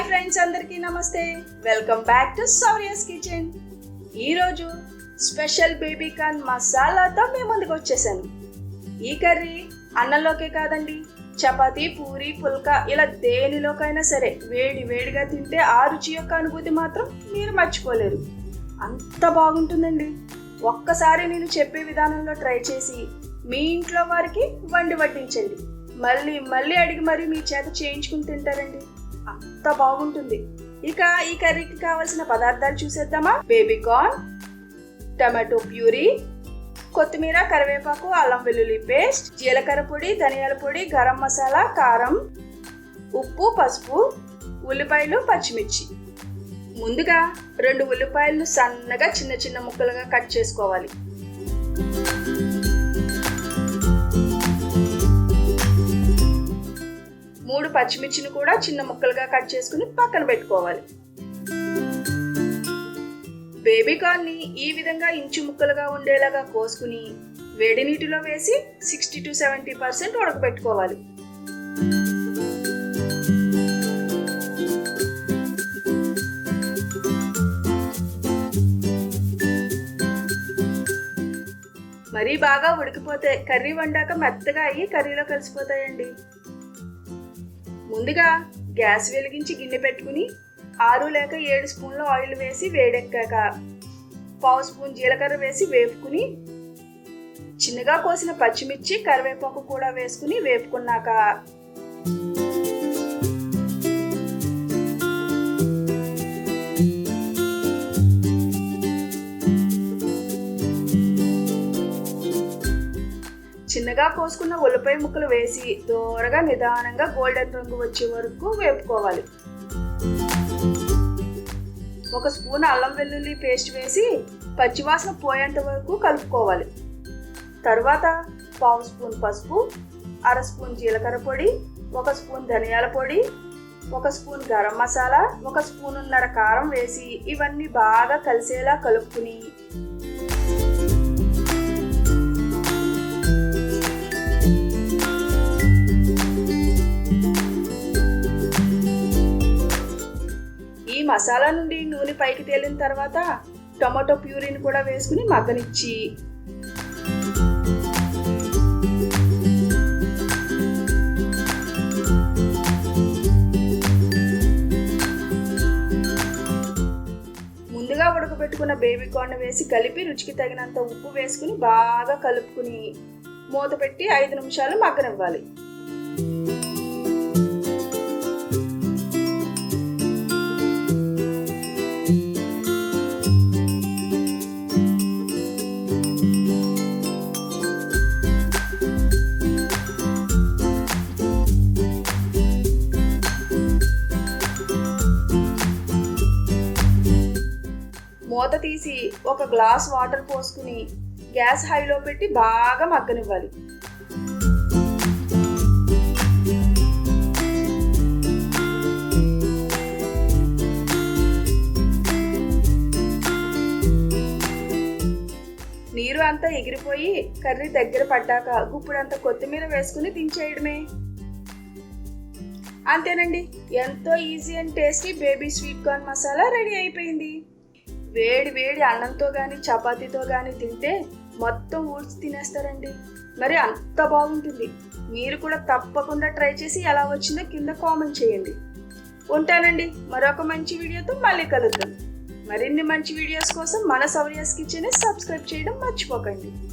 Hi friends అందరికీ నమస్తే. Welcome back to Sourya's kitchen. ఈరోజు స్పెషల్ బేబీ కార్న్ మసాలాతో మీ ముందుకు వచ్చేసాను ఈ కర్రీ అన్నంలోకే కాదండి చపాతీ పూరి పుల్కా ఇలా దేనిలోకైనా సరే వేడి వేడిగా తింటే ఆ రుచి యొక్క అనుభూతి మాత్రం మీరు మర్చిపోలేరు. అంత బాగుంటుందండి. ఒక్కసారి నేను చెప్పే విధానంలో ట్రై చేసి మీ ఇంట్లో వారికి వండి వడ్డించండి. మళ్ళీ మళ్ళీ అడిగి మరీ మీ చేత చేయించుకుని తింటారండి. ఎంత బాగుంటుంది. ఇక ఈ కర్రీకి కావలసిన పదార్థాలు చూసేద్దామా? బేబీ కార్న్ టమాటో ప్యూరీ కొత్తిమీర కరివేపాకు అల్లం వెల్లుల్లి పేస్ట్ జీలకర్ర పొడి ధనియాల పొడి గరం మసాలా కారం ఉప్పు పసుపు ఉల్లిపాయలు పచ్చిమిర్చి. ముందుగా రెండు ఉల్లిపాయలను సన్నగా చిన్న చిన్న ముక్కలుగా కట్ చేసుకోవాలి. పచ్చిమిర్చిని కూడా చిన్న ముక్కలుగా కట్ చేసుకుని పక్కన పెట్టుకోవాలి. బేబీ కార్న్ని ఈ విధంగా ఇంచు ముక్కలుగా ఉండేలాగా కోసుకుని వేడి నీటిలో వేసి సిక్స్టీ టు సెవెంటీ పర్సెంట్ ఉడకబెట్టుకోవాలి. మరీ బాగా ఉడికిపోతే కర్రీ వండాక మెత్తగా అయ్యి కర్రీలో కలిసిపోతాయండి. ముందుగా గ్యాస్ వెలిగించి గిన్నె పెట్టుకుని ఆరు లేక ఏడు స్పూన్ల ఆయిల్ వేసి వేడెక్కాక పావు స్పూన్ జీలకర్ర వేసి వేపుకుని చిన్నగా కోసిన పచ్చిమిర్చి కరివేపాకు కూడా వేసుకుని వేపుకున్నాక చిన్నగా కోసుకున్న ఉల్లిపాయ ముక్కలు వేసి దూరగా నిదానంగా గోల్డెన్ రంగు వచ్చే వరకు వేపుకోవాలి. ఒక స్పూన్ అల్లం వెల్లుల్లి పేస్ట్ వేసి పచ్చివాసన పోయేంత వరకు కలుపుకోవాలి. తర్వాత పావు స్పూన్ పసుపు అర స్పూన్ జీలకర్ర పొడి ఒక స్పూన్ ధనియాల పొడి ఒక స్పూన్ గరం మసాలా ఒక స్పూనున్నర కారం వేసి ఇవన్నీ బాగా కలిసేలా కలుపుకుని మసాలా నుండి నూనె పైకి తేలిన తర్వాత టొమాటో ప్యూరీని కూడా వేసుకుని మగ్గనిచ్చి. ముందుగా ఉడకబెట్టుకున్న బేబీ కార్న్ వేసి కలిపి రుచికి తగినంత ఉప్పు వేసుకుని బాగా కలుపుకుని మూత పెట్టి ఐదు నిమిషాలు మగ్గనివ్వాలి. మూత తీసి ఒక గ్లాస్ వాటర్ పోసుకుని గ్యాస్ హైలో పెట్టి బాగా మగ్గనివ్వాలి. నీరు అంతా ఎగిరిపోయి కర్రీ దగ్గర పడ్డాక గుప్పుడంత కొత్తిమీర వేసుకుని దించేయడమే అంతేనండి ఎంతో easy and tasty baby sweet corn masala ready అయిపోయింది. వేడి వేడి అన్నంతో కానీ చపాతీతో కానీ తింటే మొత్తం ఊడ్చి తినేస్తారండి. మరి అంత బాగుంటుంది. మీరు కూడా తప్పకుండా ట్రై చేసి ఎలా వచ్చిందో కింద కామెంట్ చేయండి. ఉంటానండి. మరొక మంచి వీడియోతో మళ్ళీ కలుద్దాం. మరిన్ని మంచి వీడియోస్ కోసం మన సౌర్యాస్ కిచెన్ సబ్స్క్రైబ్ చేయడం మర్చిపోకండి.